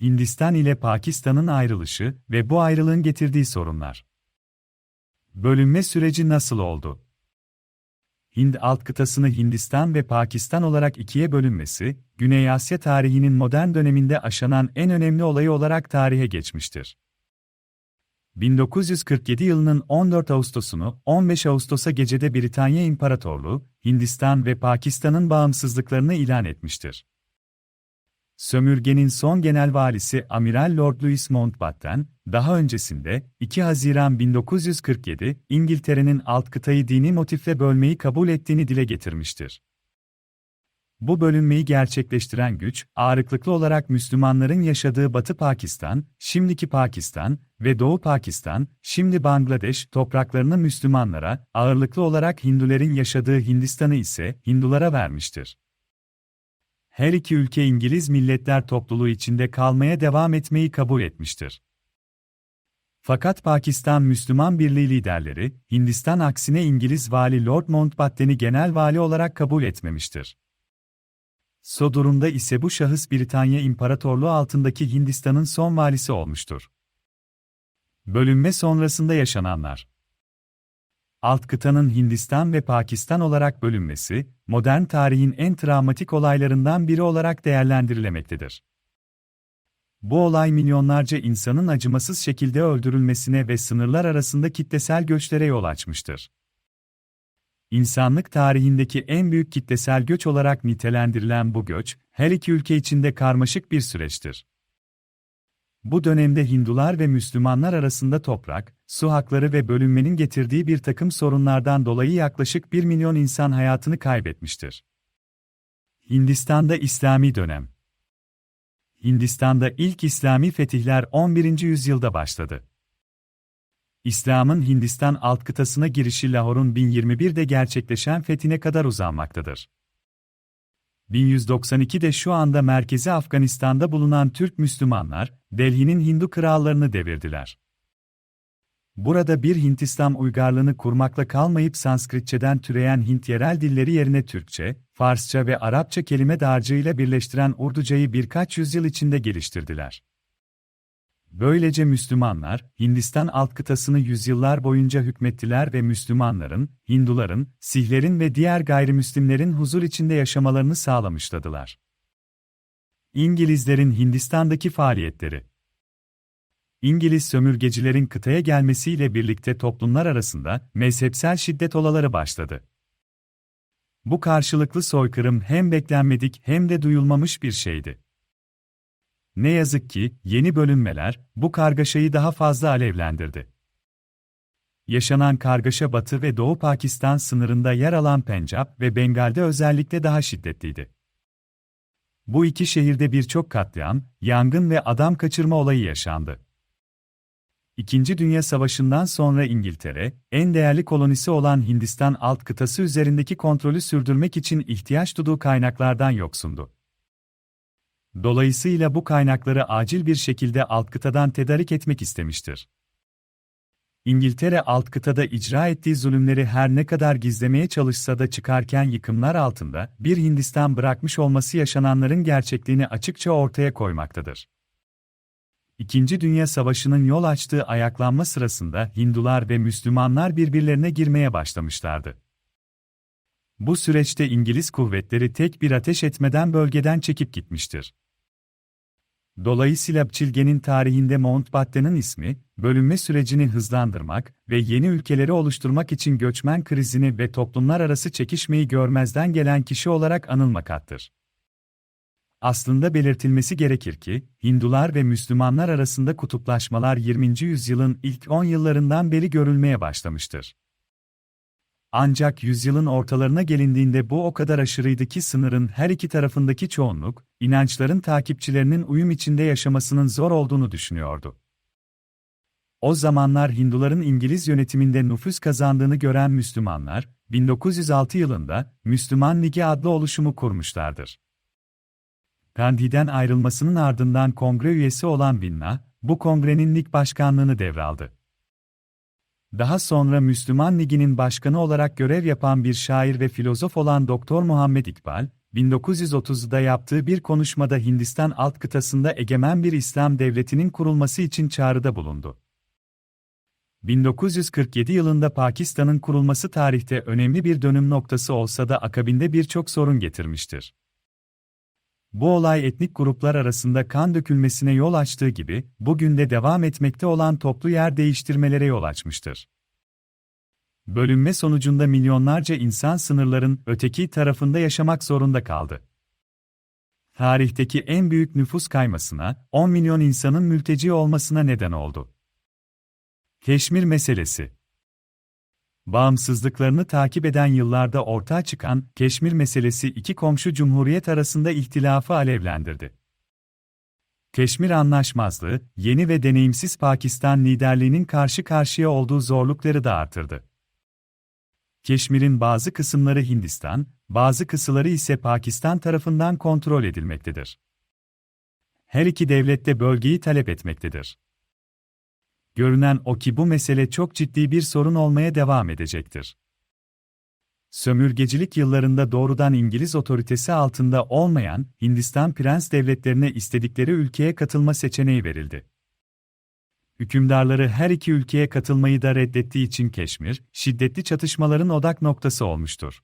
Hindistan ile Pakistan'ın ayrılışı ve bu ayrılığın getirdiği sorunlar. Bölünme süreci nasıl oldu? Hind alt kıtasını Hindistan ve Pakistan olarak ikiye bölünmesi, Güney Asya tarihinin modern döneminde aşanan en önemli olayı olarak tarihe geçmiştir. 1947 yılının 14 Ağustos'unu 15 Ağustos'a gecede Britanya İmparatorluğu, Hindistan ve Pakistan'ın bağımsızlıklarını ilan etmiştir. Sömürgenin son genel valisi Amiral Lord Louis Mountbatten, daha öncesinde 2 Haziran 1947 İngiltere'nin alt kıtayı dini motifle bölmeyi kabul ettiğini dile getirmiştir. Bu bölünmeyi gerçekleştiren güç, ağırlıklı olarak Müslümanların yaşadığı Batı Pakistan, şimdiki Pakistan ve Doğu Pakistan, şimdi Bangladeş topraklarını Müslümanlara, ağırlıklı olarak Hindulerin yaşadığı Hindistan'ı ise Hindulara vermiştir. Her iki ülke İngiliz milletler topluluğu içinde kalmaya devam etmeyi kabul etmiştir. Fakat Pakistan Müslüman Birliği liderleri, Hindistan aksine İngiliz vali Lord Mountbatten'i genel vali olarak kabul etmemiştir. So durumda ise bu şahıs Britanya İmparatorluğu altındaki Hindistan'ın son valisi olmuştur. Bölünme sonrasında yaşananlar Alt kıtanın Hindistan ve Pakistan olarak bölünmesi, modern tarihin en travmatik olaylarından biri olarak değerlendirilemektedir. Bu olay milyonlarca insanın acımasız şekilde öldürülmesine ve sınırlar arasında kitlesel göçlere yol açmıştır. İnsanlık tarihindeki en büyük kitlesel göç olarak nitelendirilen bu göç, her iki ülke içinde karmaşık bir süreçtir. Bu dönemde Hindular ve Müslümanlar arasında toprak, su hakları ve bölünmenin getirdiği bir takım sorunlardan dolayı yaklaşık 1 milyon insan hayatını kaybetmiştir. Hindistan'da İslami dönem Hindistan'da ilk İslami fetihler 11. yüzyılda başladı. İslam'ın Hindistan alt kıtasına girişi Lahor'un 1021'de gerçekleşen fethine kadar uzanmaktadır. 1192'de şu anda merkezi Afganistan'da bulunan Türk Müslümanlar, Delhi'nin Hindu krallarını devirdiler. Burada bir Hint İslam uygarlığını kurmakla kalmayıp Sanskritçeden türeyen Hint yerel dilleri yerine Türkçe, Farsça ve Arapça kelime dağarcığıyla birleştiren Urducayı birkaç yüzyıl içinde geliştirdiler. Böylece Müslümanlar, Hindistan alt kıtasını yüzyıllar boyunca hükmettiler ve Müslümanların, Hinduların, Sihlerin ve diğer gayrimüslimlerin huzur içinde yaşamalarını sağlamışladılar. İngilizlerin Hindistan'daki faaliyetleri İngiliz sömürgecilerin kıtaya gelmesiyle birlikte toplumlar arasında mezhepsel şiddet olaları başladı. Bu karşılıklı soykırım hem beklenmedik hem de duyulmamış bir şeydi. Ne yazık ki, yeni bölünmeler, bu kargaşayı daha fazla alevlendirdi. Yaşanan kargaşa Batı ve Doğu Pakistan sınırında yer alan Pencap ve Bengal'de özellikle daha şiddetliydi. Bu iki şehirde birçok katliam, yangın ve adam kaçırma olayı yaşandı. İkinci Dünya Savaşı'ndan sonra İngiltere, en değerli kolonisi olan Hindistan alt kıtası üzerindeki kontrolü sürdürmek için ihtiyaç duyduğu kaynaklardan yoksundu. Dolayısıyla bu kaynakları acil bir şekilde alt kıtadan tedarik etmek istemiştir. İngiltere alt kıtada icra ettiği zulümleri her ne kadar gizlemeye çalışsa da çıkarken yıkımlar altında bir Hindistan bırakmış olması yaşananların gerçekliğini açıkça ortaya koymaktadır. İkinci Dünya Savaşı'nın yol açtığı ayaklanma sırasında Hindular ve Müslümanlar birbirlerine girmeye başlamışlardı. Bu süreçte İngiliz kuvvetleri tek bir ateş etmeden bölgeden çekip gitmiştir. Dolayısıyla Çilge'nin tarihinde Mountbatten'ın ismi, bölünme sürecini hızlandırmak ve yeni ülkeleri oluşturmak için göçmen krizini ve toplumlar arası çekişmeyi görmezden gelen kişi olarak anılmakattır. Aslında belirtilmesi gerekir ki, Hindular ve Müslümanlar arasında kutuplaşmalar 20. yüzyılın ilk 10 yıllarından beri görülmeye başlamıştır. Ancak yüzyılın ortalarına gelindiğinde bu o kadar aşırıydı ki sınırın her iki tarafındaki çoğunluk, inançların takipçilerinin uyum içinde yaşamasının zor olduğunu düşünüyordu. O zamanlar Hinduların İngiliz yönetiminde nüfus kazandığını gören Müslümanlar, 1906 yılında Müslüman Ligi adlı oluşumu kurmuşlardır. Gandhi'den ayrılmasının ardından kongre üyesi olan Vinna, bu kongrenin lig başkanlığını devraldı. Daha sonra Müslüman Ligi'nin başkanı olarak görev yapan bir şair ve filozof olan Doktor Muhammed İkbal, 1930'da yaptığı bir konuşmada Hindistan alt kıtasında egemen bir İslam devletinin kurulması için çağrıda bulundu. 1947 yılında Pakistan'ın kurulması tarihte önemli bir dönüm noktası olsa da akabinde birçok sorun getirmiştir. Bu olay etnik gruplar arasında kan dökülmesine yol açtığı gibi, bugün de devam etmekte olan toplu yer değiştirmelere yol açmıştır. Bölünme sonucunda milyonlarca insan sınırların öteki tarafında yaşamak zorunda kaldı. Tarihteki en büyük nüfus kaymasına, 10 milyon insanın mülteci olmasına neden oldu. Keşmir meselesi Bağımsızlıklarını takip eden yıllarda ortaya çıkan Keşmir meselesi iki komşu cumhuriyet arasında ihtilafı alevlendirdi. Keşmir Anlaşmazlığı, yeni ve deneyimsiz Pakistan liderliğinin karşı karşıya olduğu zorlukları da artırdı. Keşmir'in bazı kısımları Hindistan, bazı kısımları ise Pakistan tarafından kontrol edilmektedir. Her iki devlet de bölgeyi talep etmektedir. Görünen o ki bu mesele çok ciddi bir sorun olmaya devam edecektir. Sömürgecilik yıllarında doğrudan İngiliz otoritesi altında olmayan Hindistan prens devletlerine istedikleri ülkeye katılma seçeneği verildi. Hükümdarları her iki ülkeye katılmayı da reddettiği için Keşmir, şiddetli çatışmaların odak noktası olmuştur.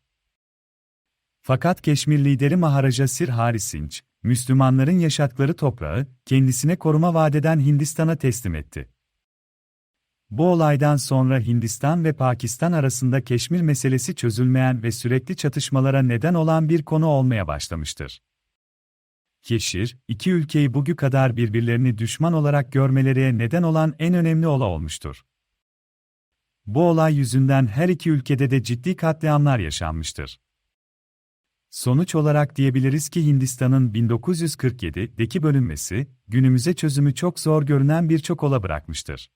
Fakat Keşmir lideri Maharaja Sir Hari Müslümanların yaşattıkları toprağı, kendisine koruma vadeden Hindistan'a teslim etti. Bu olaydan sonra Hindistan ve Pakistan arasında Keşmir meselesi çözülmeyen ve sürekli çatışmalara neden olan bir konu olmaya başlamıştır. Keşir, iki ülkeyi bugü kadar birbirlerini düşman olarak görmeleriye neden olan en önemli olay olmuştur. Bu olay yüzünden her iki ülkede de ciddi katliamlar yaşanmıştır. Sonuç olarak diyebiliriz ki Hindistan'ın 1947'deki bölünmesi, günümüze çözümü çok zor görünen birçok ola bırakmıştır.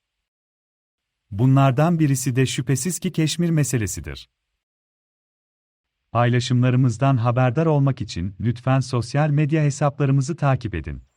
Bunlardan birisi de şüphesiz ki Keşmir meselesidir. Paylaşımlarımızdan haberdar olmak için lütfen sosyal medya hesaplarımızı takip edin.